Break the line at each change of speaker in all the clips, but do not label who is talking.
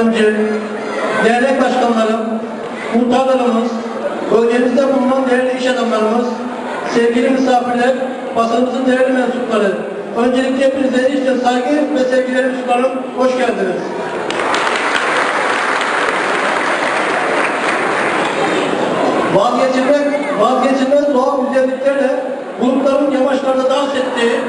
yardımcı, dernek başkanlarım, muhtarlarımız, bölgemizde bulunan değerli iş adamlarımız, sevgili misafirler, basınımızın değerli mensupları. Öncelikle hepinize işte saygı ve sevgilerimi sunarım. Hoş geldiniz. Vazgeçilmez, vazgeçilmez doğal güzelliklerle bulutların yamaçlarda dans ettiği,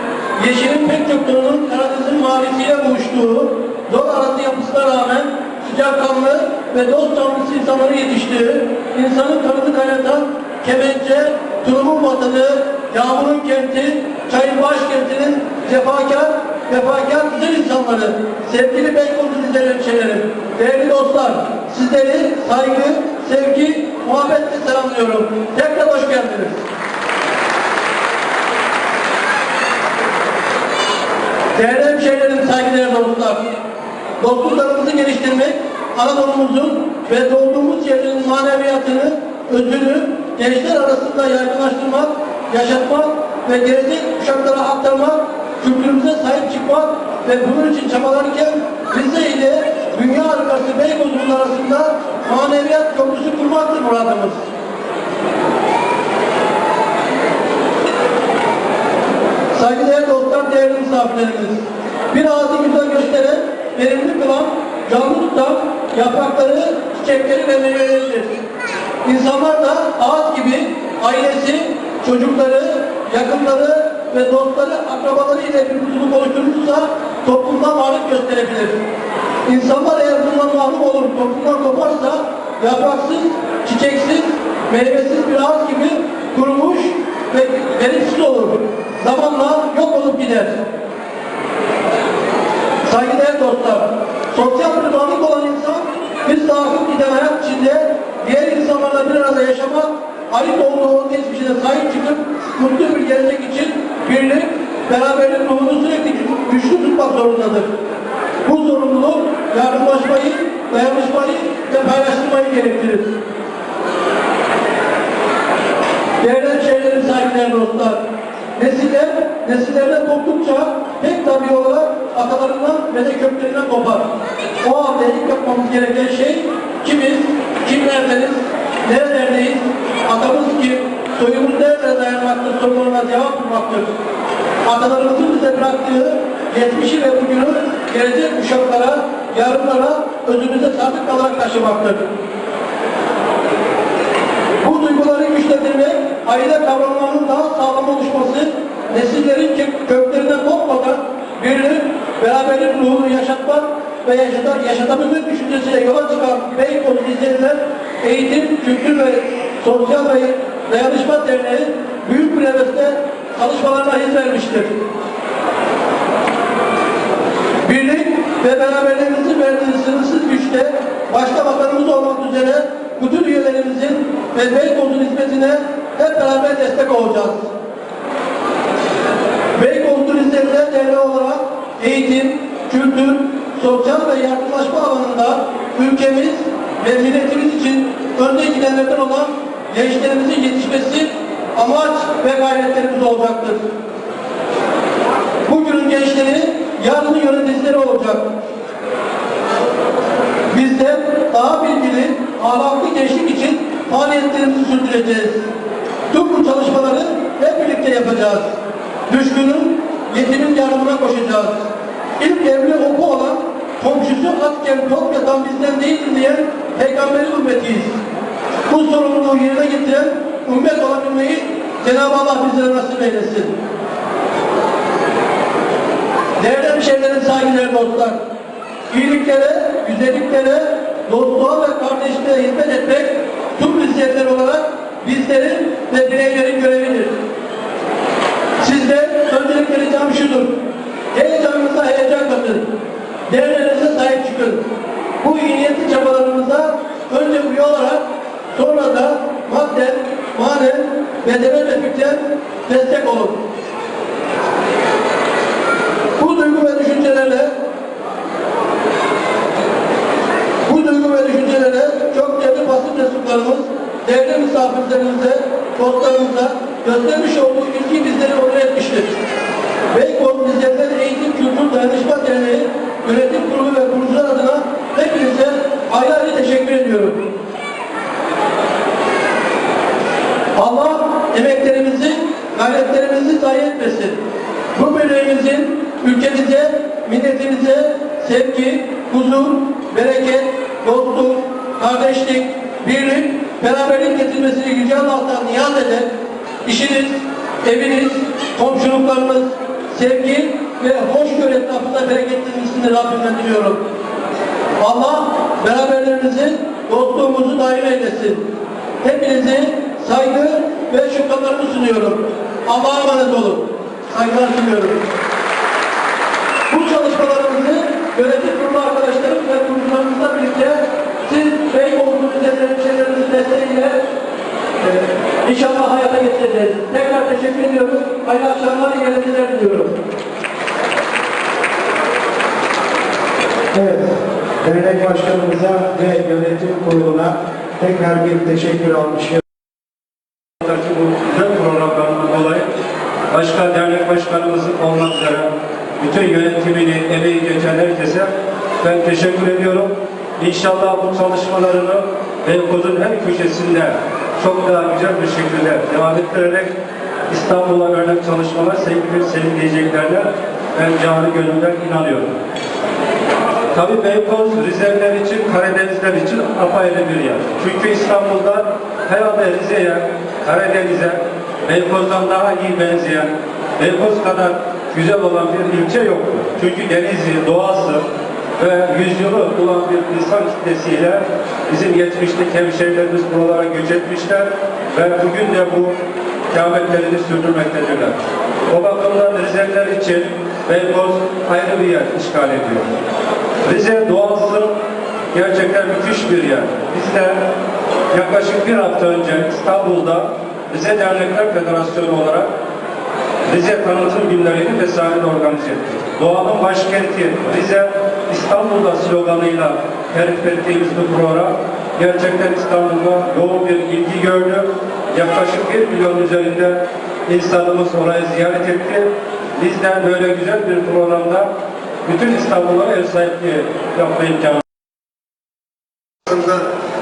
yeşilin pek çok tonunun Karadeniz'in mavisiyle buluştuğu, zor arazi yapısına rağmen sıcakkanlı ve dost canlısı insanları yetiştiği, insanın kanını kaynatan Kemençe, Turum'un vatanı, Yağmur'un kenti, Çayın başkentinin cefakar, vefakar güzel insanları, sevgili Beykoz Dizleri hemşehrilerim, değerli dostlar, sizleri saygı, sevgi, muhabbetle selamlıyorum. Tekrar hoş geldiniz. Değerli hemşehrilerim, saygıdeğer dostlar, dostluklarımızı geliştirmek, Anadolu'muzun ve doğduğumuz yerinin maneviyatını, özünü gençler arasında yaygınlaştırmak, yaşatmak ve gelecek kuşaklara aktarmak, kültürümüze sahip çıkmak ve bunun için çabalarken Rize ile dünya arkası Beykoz'un arasında maneviyat köprüsü kurmaktır muradımız. Saygıdeğer dostlar, değerli misafirlerimiz. Bir ağzı güzel gösteren, verimli kılan, canlı tutan yaprakları, çiçekleri ve meyveleridir. İnsanlar da ağaç gibi ailesi, çocukları, yakınları ve dostları, akrabaları ile bir mutluluk oluşturursa toplumda varlık gösterebilir. İnsanlar eğer bundan mahrum olur, toplumdan koparsa yapraksız, çiçeksiz, meyvesiz bir ağaç gibi kurumuş ve verimsiz olur. Zamanla yok olup gider. Saygıdeğer dostlar, sosyal varlık olan insan bir sahip giden hayat içinde diğer insanlarla bir arada yaşamak, ait olduğu geçmişine sahip çıkıp mutlu bir gelecek için birlik, beraberlik ruhunu sürekli güçlü tutmak zorundadır. Bu zorunluluk yardımlaşmayı, dayanışmayı ve paylaştırmayı gerektirir. Değerli şeylerin sahibiler dostlar, nesiller, nesillerden koptukça pek tabi olarak atalarından ve de köklerinden kopar. O halde ilk yapmamız gereken şey kimiz, kimlerdeniz, nerelerdeyiz, atamız kim, soyumuz nerede dayanmaktır sorularına cevap bulmaktır. Atalarımızın bize bıraktığı geçmişi ve bugünü gelecek kuşaklara, yarınlara özümüze sadık kalarak taşımaktır. Bu duyguları güçlendirmek, aile kavramlarının daha sağlam oluşması, nesillerin kö- köklerinden kopmadan birlik, beraberlik ruhunu yaşatmak ve yaşata, yaşatabilmek düşüncesiyle yola çıkan Beykoz izleyiciler, eğitim, kültür ve sosyal ve dayanışma derneği büyük bir hevesle çalışmalarına hız vermiştir. Birlik ve beraberliğimizin verdiği sınırsız güçte başta vatanımız olmak üzere bütün üyelerimizin ve Beykoz'un hizmetine hep beraber destek olacağız. Beykoz Turizmler Derneği olarak eğitim, kültür, sosyal ve yardımlaşma alanında ülkemiz ve milletimiz için önde gidenlerden olan gençlerimizin yetişmesi amaç ve gayretlerimiz olacaktır. Bugünün gençleri yarının yöneticileri olacak. Bizler daha bilgili, ahlaklı gençlik için faaliyetlerimizi sürdüreceğiz. Tüm bu çalışmaları hep birlikte yapacağız. Düşkünün, yetimin yardımına koşacağız. İlk evli oku olan, komşusu atken top yatan bizden değildir diyen peygamberin ümmetiyiz. Bu sorumluluğu yerine getiren ümmet olabilmeyi Cenab-ı Allah bizlere nasip eylesin. Değerli hemşehrilerin saygıdeğer dostlar, iyiliklere, güzelliklere, dostluğa ve kardeşliğe hizmet etmek tüm Hristiyanlar olarak bizlerin ve bireylerin görevidir. Sizde öncelikle ricam şudur. Heyecanınıza heyecan katın. Değerlerinize çıkın. Bu iyi niyetli çabalarımıza önce üye olarak sonra da madden, manen, bedenen ve fikren destek olun. Bu duygu ve düşüncelerle bu duygu ve düşüncelere çok değerli basın mensuplarımız, değerli misafirlerimize, dostlarımıza göstermiş olduğu ilgi bizleri onur etmiştir. Beykoz Bizlerden Eğitim Kültür Dayanışma Derneği yönetim kurulu ve kurucular adına hepinize ayrı ayrı teşekkür ediyorum. Allah emeklerimizi, gayretlerimizi zayi etmesin. Bu bölümümüzün ülkemize, milletimize sevgi, huzur, bereket, dostluk, kardeşlik, birlik, beraberlik getirmesini Yüce Allah'tan niyaz eder. İşiniz, eviniz, komşuluklarınız, sevgi, ve hoşgörü etrafında bereketlenmesini Rabbimden diliyorum. Allah beraberliğimizi, dostluğumuzu daim eylesin. Hepinizi saygı ve şükranlarımı sunuyorum. Allah'a emanet olun. Saygılar sunuyorum. Bu çalışmalarımızı yönetim kurulu arkadaşlarım ve kurucularımızla birlikte siz Beykoğlu Müdürlerinizin desteğiyle e, inşallah hayata getireceğiz. Tekrar teşekkür ediyorum. Hayırlı akşamlar, iyi eğlenceler diliyorum.
Evet, dernek başkanımıza ve yönetim kuruluna tekrar bir teşekkür almış.
Bu güzel programlarından dolayı başka dernek başkanımızın olmak üzere bütün yönetimini, emeği geçen herkese ben teşekkür ediyorum. İnşallah bu çalışmalarını Beykoz'un her köşesinde çok daha güzel bir şekilde devam ettirerek İstanbul'a örnek çalışmalar sevgili sergileyeceklerine ben canı gönülden inanıyorum. Tabii Beykoz Rizeliler için, Karadenizler için apayrı bir yer. Çünkü İstanbul'da herhalde Rize'ye, Karadeniz'e, Beykoz'dan daha iyi benzeyen, Beykoz kadar güzel olan bir ilçe yoktur. Çünkü denizi, doğası ve yüzyılı olan bir insan kitlesiyle bizim geçmişteki hemşehrilerimiz buralara göç etmişler ve bugün de bu kâmetlerini sürdürmektedirler. O bakımdan Rizeliler için Beykoz ayrı bir yer işgal ediyor. Rize doğası gerçekten müthiş bir yer. Biz de yaklaşık bir hafta önce İstanbul'da Rize Dernekler Federasyonu olarak Rize tanıtım günlerini vesaire organize ettik. Doğanın başkenti Rize İstanbul'da sloganıyla terif ettiğimiz bu program gerçekten İstanbul'da yoğun bir ilgi gördü. Yaklaşık 1 milyon üzerinde insanımız orayı ziyaret etti. Bizden böyle güzel bir programda bütün İstanbul'a ev sahipliği yapma imkanı
aslında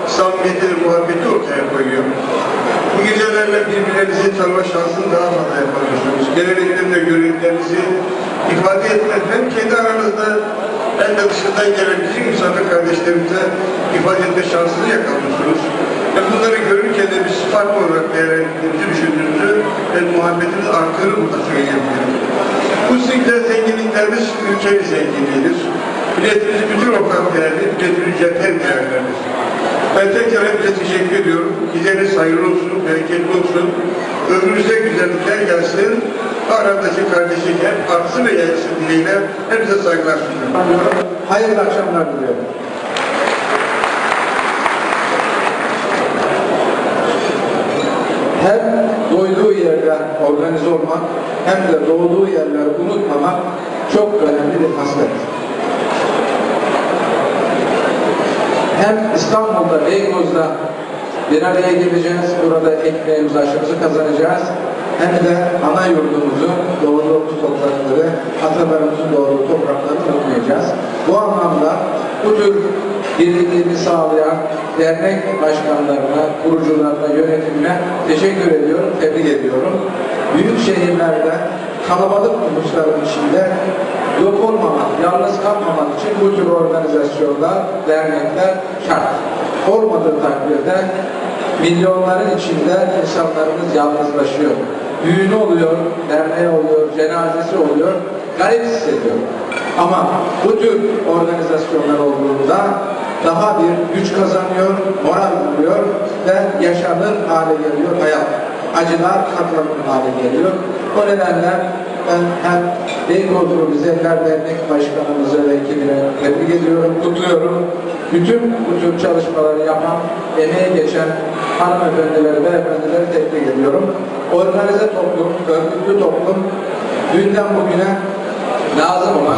samimiyeti ve muhabbeti ortaya koyuyor. Bu gecelerle birbirlerinizi tanıma şansını daha fazla yapabiliyorsunuz. Geleneklerini ve göreneklerinizi ifade etme hem kendi aranızda hem de dışından gelen bizim misafir kardeşlerimize ifade etme şansını yakalıyorsunuz. Ve bunları görürken de biz farklı olarak değerlendirdiğimizi düşündüğümüzü ve muhabbetimiz arttığını burada söyleyebilirim. Bu sizin zenginliklerimiz ülkenin zenginliğidir. Milletimiz bütün ortak değerli, milletimiz cephen değerlerdir. Ben tekrar hepinize teşekkür ediyorum. Geceniz hayırlı olsun, bereketli olsun. Ömrünüze güzellikler gelsin. Aradaki kardeşlik hep artsın ve yayılsın dileğiyle hepinize saygılar sunuyorum.
Hayırlı akşamlar diliyorum. Hem doyduğu yerden organize olmak hem de doğduğu yerleri unutmamak çok önemli bir haslet. Hem İstanbul'da, Beykoz'da bir araya geleceğiz. Burada ekmeğimizi, aşımızı kazanacağız. Hem de ana yurdumuzu, doğduğumuz toprakları, atalarımızın doğduğu toprakları unutmayacağız. Bu anlamda bu tür birlikteliğini sağlayan dernek başkanlarına, kurucularına, yönetimine teşekkür ediyorum, tebrik ediyorum. Büyük şehirlerde kalabalık nüfusların içinde yok olmamak, yalnız kalmamak için bu tür organizasyonlar, dernekler şart. Olmadığı takdirde milyonların içinde insanlarımız yalnızlaşıyor. Düğünü oluyor, derneği oluyor, cenazesi oluyor, garip hissediyor. Ama bu tür organizasyonlar olduğunda daha bir güç kazanıyor, moral buluyor ve yaşanır hale geliyor hayat. Acılar katlanır hale geliyor. O nedenle ben hem Beykozlu Rizeler Dernek Başkanımıza ve ekibine tebrik ediyorum, kutluyorum. Bütün bu tür çalışmaları yapan, emeği geçen hanımefendileri, beyefendileri tebrik ediyorum. Organize toplum, örgütlü toplum dünden bugüne lazım olan